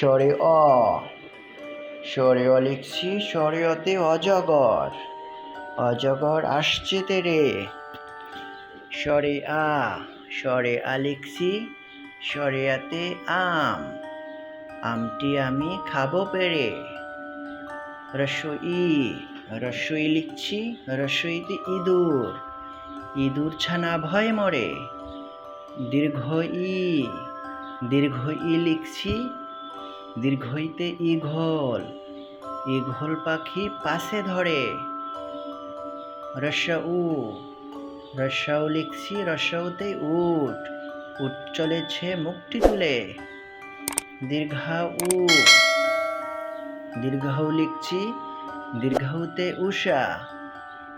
সরে অ। সরে অ লিখছি সরে অতে অজগর। অজগর আসছে তেরে। সরে আ সরে আ লিখছি সরে আতে আম। আমটি আমি খাব পেরে। রসই রসই লিখছি, রসইতে ইঁদুর। ইঁদুর ছানা ভয় মরে। দীর্ঘ ই দীর্ঘ ই লিখছি দীর্ঘইতে ইঘল ইঘল পাখি পাশে ধরে। রসউ, রসাউ লিখছি, রসাউতে উঠ উঠ চলেছে মুক্তি তুলে। দীর্ঘা উ দীর্ঘাউ লিখছি, দীর্ঘাউতে উষা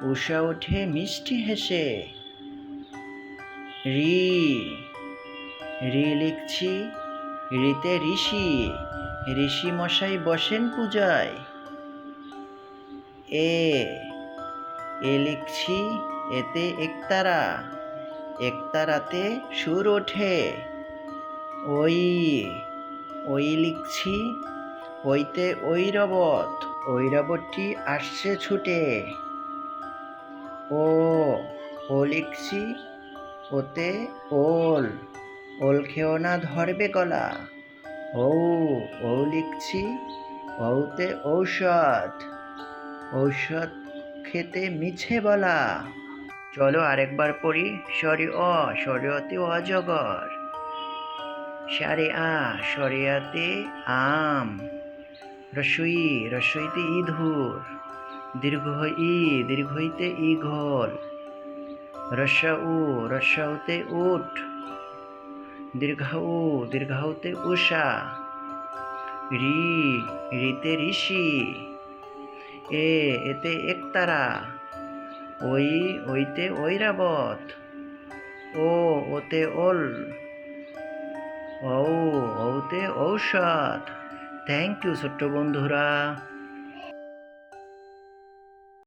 উষা ওঠে মিষ্টি হেসে। রি রি লিখছি, রিতে ঋষি ঋষি মশাই বসেন পূজায়। এ এ লিখছি, এতে একতারা, একতারাতে সুর ওঠে। ওই ওই লিখছি, ওইতে ঐরবত ঐরবতটি আসছে ছুটে। ও ও লিখছি, ওতে ওল ওল খেও না ধরবে গলা। ও ও লিখছি ওতে ঔষধ। ঔষধ খেতে মিছে বলা। চলো আরেকবার পড়ি সরি অ সরিয়তে অজগর। সারে আ সরিয়াতে আম। রসই, রসইতে ইঁদুর। দীর্ঘ ই, দীর্ঘইতে ইঘল রসা উ রসাউতে উঠ দীর্ঘাউ, দীর্ঘাউতে উষা। রি, রিতে ঋষি। এ, এতে একতারা। ওই, ওইতে ঐরাবত। ও, ওতে ওল। ও ওতে ঔষধ। থ্যাংক ইউ ছোট্ট বন্ধুরা।